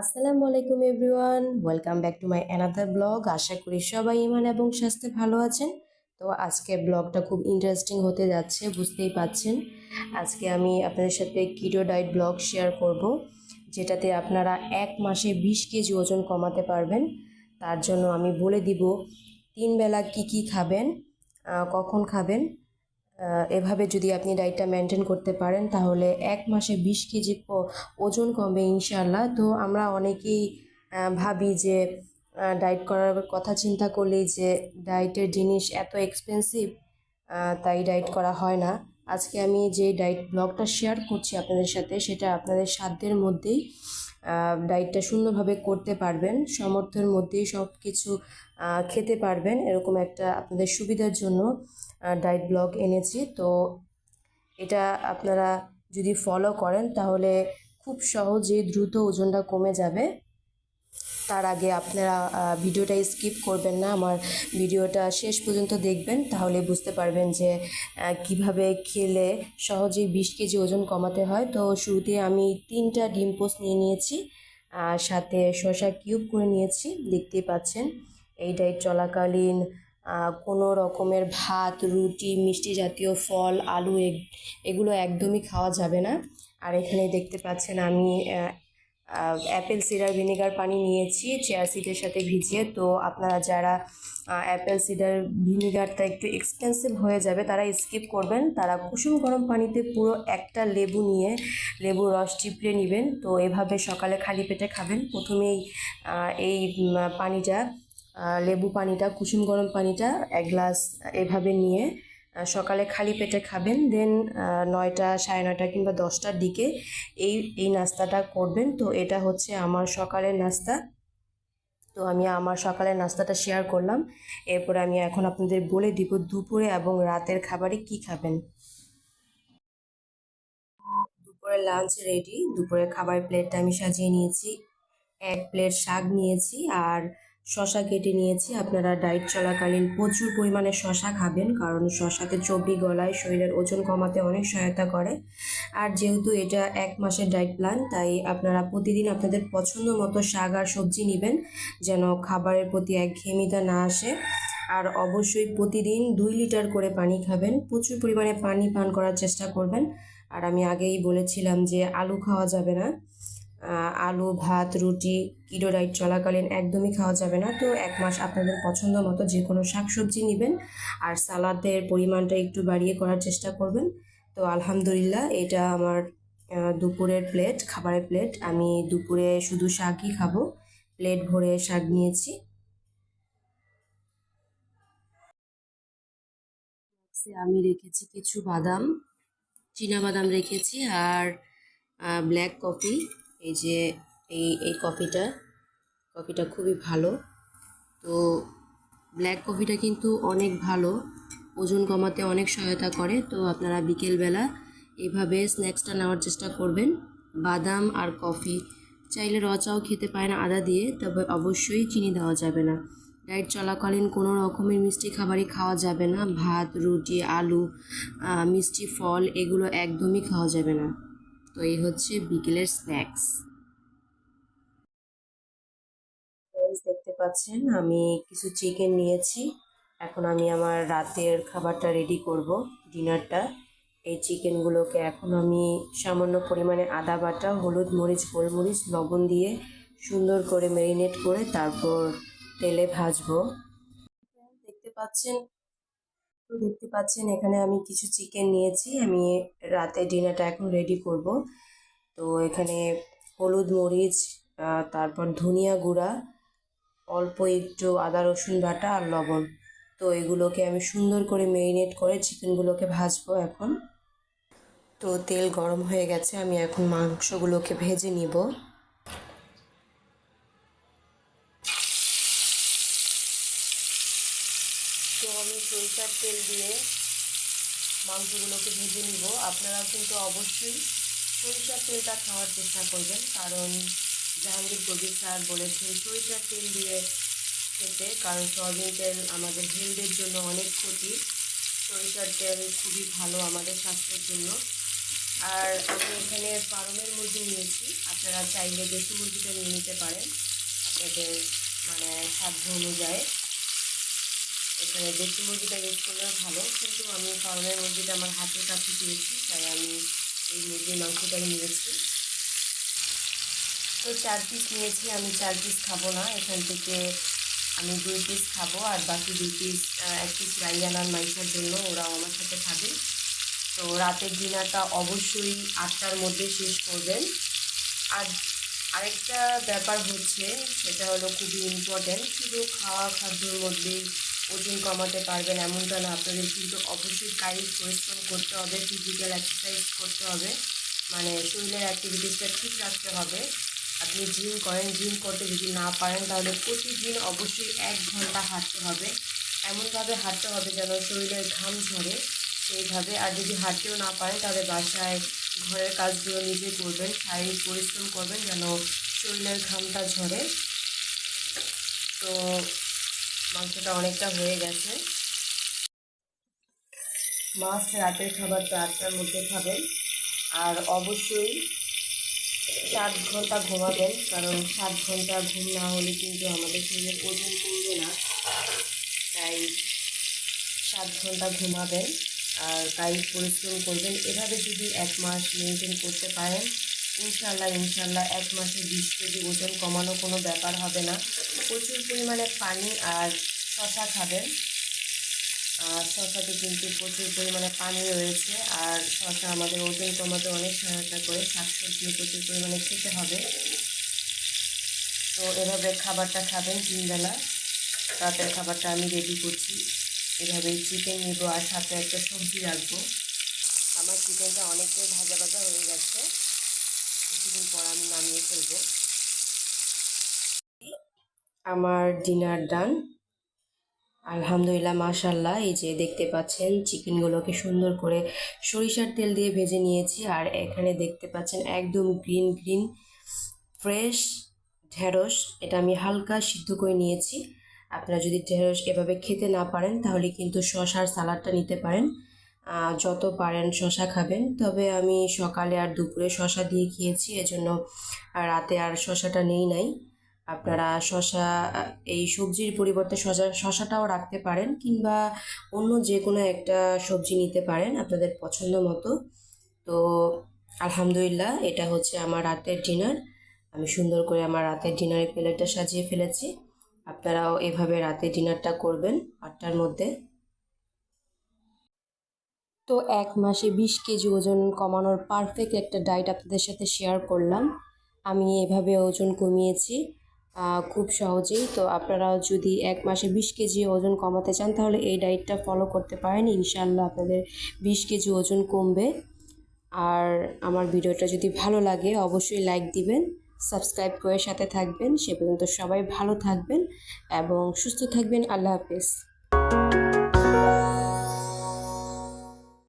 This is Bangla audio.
আসসালামু আলাইকুম everyone, welcome back to my another blog. আশা করি সবাই ইমান এবং স্বাস্থ্যে ভালো আছেন। তো আজকে ব্লগটা খুব ইন্টারেস্টিং হতে যাচ্ছে, বুঝতেই পাচ্ছেন। আজকে আমি আপনাদের সাথে কিটো ডায়েট ব্লগ শেয়ার করব, যেটাতে আপনারা এক মাসে বিশ কেজি ওজন কমাতে পারবেন। তার জন্য আমি বলে দিব, তিন বেলা কি কি খাবেন কখন খাবেন এভাবে যদি আপনি ডায়েটটা মেনটেন করতে পারেন, তাহলে এক মাসে বিশ কেজি ওজন কমবে ইনশাল্লাহ তো আমরা অনেকেই ভাবি যে ডায়েট করার কথা চিন্তা করলেই যে ডায়েটের জিনিস এত এক্সপেন্সিভ তাই ডায়েট করা হয় না। আজকে আমি যে ডায়েট ব্লগটা শেয়ার করছি আপনাদের সাথে, সেটা আপনাদের সাধ্যের মধ্যেই ডায়েটটা সুন্দরভাবে করতে পারবেন সামর্থ্যের মধ্যেই সব কিছু খেতে পারবেন, এরকম একটা আপনাদের সুবিধার জন্য। ডায়েট ব্লগ এনেছি। তো এটা আপনারা যদি ফলো করেন, তাহলে খুব সহজেই দ্রুত ওজনটা কমে যাবে। তার আগে আপনারা ভিডিওটা স্কিপ করবেন না, আমার ভিডিওটা শেষ পর্যন্ত দেখবেন, তাহলে বুঝতে পারবেন যে কীভাবে খেলে সহজেই বিশ কেজি ওজন কমাতে হয়। তো শুরুতে আমি তিনটা ডিম পোস্ট নিয়ে নিয়েছি, আর সাথে শশা কিউব করে নিয়েছি, দেখতেই পাচ্ছেন। এই ডায়েট চলাকালীন কোনো রকমের ভাত, রুটি, মিষ্টি জাতীয় ফল, আলু, এগ- এগুলো একদমই খাওয়া যাবে না। আর এখানে দেখতে পাচ্ছেন আমি অ্যাপেল সিডার ভিনেগার পানি নিয়েছি, চেয়ার সিডের সাথে ভিজিয়ে। তো আপনারা যারা অ্যাপেল, সিডার ভিনেগারটা একটু এক্সপেন্সিভ হয়ে যাবে, তারা স্কিপ করবেন। তারা কুসুম গরম পানিতে পুরো একটা লেবু নিয়ে লেবুর রস চিপড়ে নেবেন। তো এভাবে সকালে খালি পেটে খাবেন। প্রথমেই এই পানিটা লেবু পানিটা, কুসুম গরম পানিটা এক গ্লাস এভাবে নিয়ে সকালে খালি পেটে খাবেন, দেন নয়টা, সাড়ে নয়টা কিংবা দশটার দিকে এই এই নাস্তাটা করবেন। তো এটা হচ্ছে আমার সকালের নাস্তা। তো আমি আমার সকালের নাস্তাটা শেয়ার করলাম। এরপরে আমি এখন আপনাদের বলে দিব দুপুরে এবং রাতের খাবারে কি খাবেন। দুপুরে লাঞ্চ রেডি। দুপুরের খাবার প্লেটটা আমি সাজিয়ে নিয়েছি। এক প্লেট শাক নিয়েছি আর শশা কেটে নিয়েছি। আপনারা ডায়েট চলাকালীন প্রচুর পরিমাণে শশা খাবেন, কারণ শশাতে চর্বি, গলায়, শরীরের ওজন কমাতে অনেক সহায়তা করে। আর যেহেতু এটা এক মাসের ডায়েট প্ল্যান, তাই আপনারা প্রতিদিন আপনাদের পছন্দ মতো শাক আর সবজি নেবেন, যেন খাবারের প্রতি একঘেয়েমিতা না আসে। আর অবশ্যই প্রতিদিন দুই লিটার করে পানি খাবেন, প্রচুর পরিমাণে পানি পান করার চেষ্টা করবেন। আর আমি আগেই বলেছিলাম যে আলু খাওয়া যাবে না। আলু, ভাত, রুটি কিডো ডায়েট চলাকালীন একদমই খাওয়া যাবে না। তো এক মাস আপনাদের পছন্দ মতো যে কোনো শাকসবজি নেবেন আর সালাদের পরিমাণটা একটু বাড়িয়ে করার চেষ্টা করবেন। তো আলহামদুলিল্লাহ এটা আমার দুপুরের প্লেট, খাবারের প্লেট। আমি দুপুরে শুধু শাকই খাব। প্লেট ভরে শাক নিয়েছি। আমি রেখেছি কিছু বাদাম, চীনা বাদাম রেখেছি আর ব্ল্যাক কফি এই যে এই এই কফিটা কফিটা খুবই ভালো। তো ব্ল্যাক কফিটা কিন্তু অনেক ভালো, ওজন কমাতে অনেক সহায়তা করে। তো আপনারা বিকেলবেলা এভাবে স্ন্যাক্সটা নেওয়ার চেষ্টা করবেন। বাদাম আর কফি, চাইলে র চাও খেতে পায় না আদা দিয়ে, তবে অবশ্যই চিনি দেওয়া যাবে না। ডায়েট চলাকালীন কোনো রকমের মিষ্টি খাবারই খাওয়া যাবে না। ভাত, রুটি, আলু মিষ্টি, ফল, এগুলো একদমই খাওয়া যাবে না। তো এই হচ্ছে বিকেলের স্ন্যাক্স। দেখতে পাচ্ছেন, আমি কিছু চিকেন নিয়েছি। এখন আমি আমার রাতের খাবারটা রেডি করব, ডিনারটা। এই চিকেনগুলোকে এখন আমি সামান্য পরিমাণে আদা বাটা, হলুদ মরিচ, গোলমরিচ, লবণ দিয়ে সুন্দর করে ম্যারিনেট করে তারপর তেলে ভাজবো। দেখতে পাচ্ছেন তো দেখতে পাচ্ছেন, এখানে আমি কিছু চিকেন নিয়েছি। আমি রাতে ডিনারটা এখন রেডি করব। তো এখানে হলুদ মরিচ তারপর ধনিয়া গুঁড়া, অল্প একটু আদা, রসুন বাটা আর লবণ। তো এগুলোকে আমি সুন্দর করে মেরিনেট করে চিকেনগুলোকে ভাজবো এখন। তো তেল গরম হয়ে গেছে, আমি এখন মাংসগুলোকে ভেজে নিব তো আমি সরিষার তেল দিয়ে মাংসগুলোকে ভেজে নিব। আপনারা কিন্তু অবশ্যই সরিষার তেলটা খাওয়ার চেষ্টা করবেন, কারণ জাহাঙ্গীর কবির স্যার বলেছেন, সরিষার তেল দিয়ে খেতে কারণ সয়াবিন তেল আমাদের হেলথের জন্য অনেক ক্ষতি। সরিষার তেল খুবই ভালো আমাদের স্বাস্থ্যের জন্য। আর আমি এখানে ফার্মের মুরগি নিয়েছি, আপনারা চাইলে দেশি মুরগিটা নিয়ে নিতে পারেন। আপনাদের মানে সাধ্য অনুযায়ী। এখানে দেশি মুরগিটা ইউজ করলেও ভালো, কিন্তু আমি ফার্মের মুরগিটা আমার হাতের কাছে পেয়েছি তাই আমি এই মুরগির মাংসটাই নিয়েছি তো চার পিস নিয়েছি, আমি চার পিস খাব না, এখান থেকে আমি দুই পিস খাব, আর বাকি দুই পিস এক পিস রাইয়ান আর মাইশার জন্য ওরাও আমার সাথে খাবে। তো রাতের ডিনারটা অবশ্যই আটটার মধ্যে শেষ করবেন। আর আরেকটা ব্যাপার হচ্ছে, সেটা হলো খুবই ইম্পর্ট্যান্ট শুধু খাওয়া খাদ্যের মধ্যেই ওজন কমাতে পারবেন এমনটা না। আপনাদের কিন্তু অবশ্যই কায়িক পরিশ্রম করতে হবে ফিজিক্যাল এক্সারসাইজ করতে হবে। মানে শরীরের অ্যাক্টিভিটিসটা ঠিক রাখতে হবে। আপনি জিম করেন জিম করতে যদি না পারেন তাহলে প্রতিদিন অবশ্যই এক ঘণ্টা হাঁটতে হবে। এমনভাবে হাঁটতে হবে যেন শরীরের ঘাম ঝরে সেইভাবে। আর যদি হাঁটতেও না পারেন তাহলে বাসায় ঘরের কাজগুলো নিজে করবেন, শারীরিক পরিশ্রম করবেন যেন শরীরের ঘামটা ঝরে। তো মাংসটা অনেকটা হয়ে গেছে। মাছ রাতের খাবারটা আটটার মধ্যে খাবেন। আর অবশ্যই সাত ঘণ্টা ঘুমাবেন, কারণ সাত ঘণ্টা ঘুম না হলে কিন্তু আমাদের শরীরের ওজন কমবে না। তাই সাত ঘণ্টা ঘুমাবেন আর তাই পরিশ্রম করবেন। এভাবে যদি এক মাস মেনটেন করতে পারেন ইনশাল্লাহ ইনশাল্লাহ, এক মাসে বিশ কেজি ওজন কমানো কোনো ব্যাপার হবে না। প্রচুর পরিমাণে পানি আর শশা খাবেন। আর শশাতে কিন্তু প্রচুর পরিমাণে পানি রয়েছে আর শশা আমাদের ওজন কমাতে অনেক সহায়তা করে, শাকসবজিও প্রচুর পরিমাণে খেতে হবে। তো এভাবে খাবারটা খাবেন তিনবেলা। রাতের খাবারটা আমি রেডি করছি। এভাবে চিকেন নিব আর সাথে একটা সবজি রাখব। আমার চিকেনটা অনেকটাই ভাজা ভাজা হয়ে গেছে। কিছুদিন পর আমি নামিয়ে ফেলব। আমার ডিনার ডান আলহামদুলিল্লাহ মাশাল্লাহ এই যে দেখতে পাচ্ছেন, চিকেনগুলোকে সুন্দর করে সরিষার তেল দিয়ে ভেজে নিয়েছি আর এখানে দেখতে পাচ্ছেন একদম গ্রিন গ্রিন ফ্রেশ ঢেঁড়স। এটা আমি হালকা সিদ্ধ করে নিয়েছি। আপনারা যদি ঢেঁড়স এভাবে খেতে না পারেন, তাহলে কিন্তু শশার সালাডটা নিতে পারেন। যত পারেন শশা খাবেন। তবে আমি সকালে আর দুপুরে শশা দিয়ে খেয়েছি এজন্য রাতে আর শশাটা নেই নাই। আপনারা শশা এই সবজির পরিবর্তে শশা শশাটাও রাখতে পারেন কিংবা অন্য যে কোনো একটা সবজি নিতে পারেন আপনাদের পছন্দ মতো। তো আলহামদুলিল্লাহ এটা হচ্ছে আমার রাতের ডিনার। আমি সুন্দর করে আমার রাতের ডিনারের প্লেটটা সাজিয়ে ফেলেছি। আপনারাও এভাবে রাতে ডিনারটা করবেন আটটার মধ্যে। তো এক মাসে বিশ কেজি ওজন কমানোর পারফেক্ট একটা ডায়েট আপনাদের সাথে শেয়ার করলাম। আমি এভাবে ওজন কমিয়েছি খুব সহজেই। তো আপনারাও যদি এক মাসে বিশ কেজি ওজন কমাতে চান, তাহলে এই ডায়েটটা ফলো করতে পারেন। ইনশাল্লাহ আপনাদের বিশ কেজি ওজন কমবে। আর আমার ভিডিওটা যদি ভালো লাগে, অবশ্যই লাইক দিবেন সাবস্ক্রাইব করে সাথে থাকবেন। সে পর্যন্ত সবাই ভালো থাকবেন এবং সুস্থ থাকবেন। আল্লাহ হাফেজ।